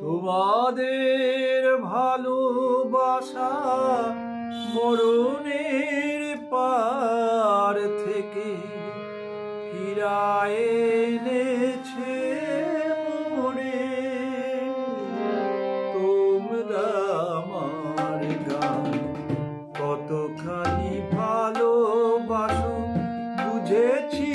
তোমাদের ভালোবাসা মরণের পার থেকে ফিরায় এনেছে মোরে তোমরা আমার গান কতখানি ভালোবাসো বুঝেছি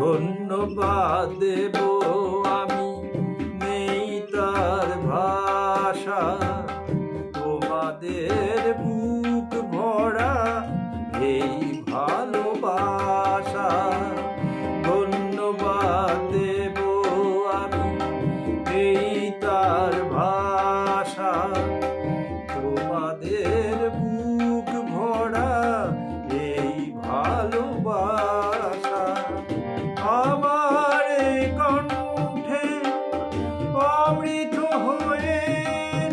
ধন্যবাদ দেব আমি নেই তার ভাষা। তোমাদের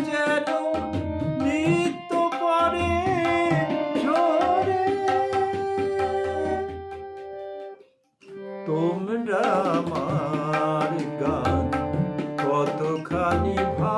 যেন তোমরা আমার গান কতখানি ভালোবাসো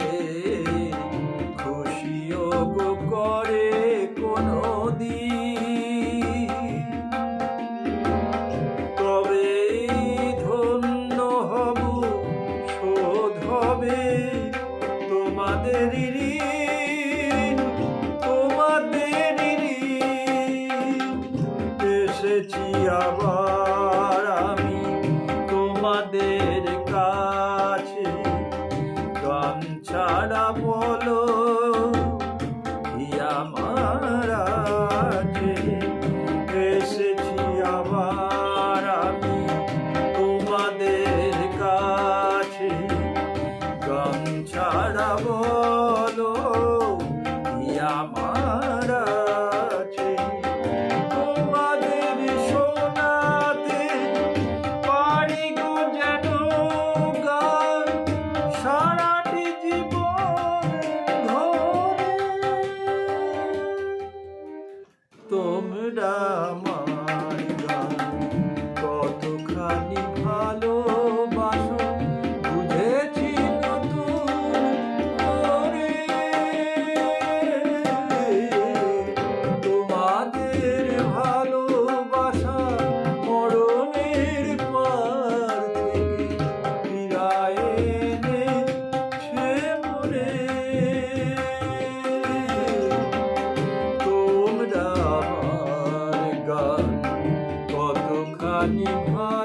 তোমাদের ঋণ তোমাদের ঋণ এসেছি আবার আমি তোমাদের আমার গান কতখানি ভালোবাসো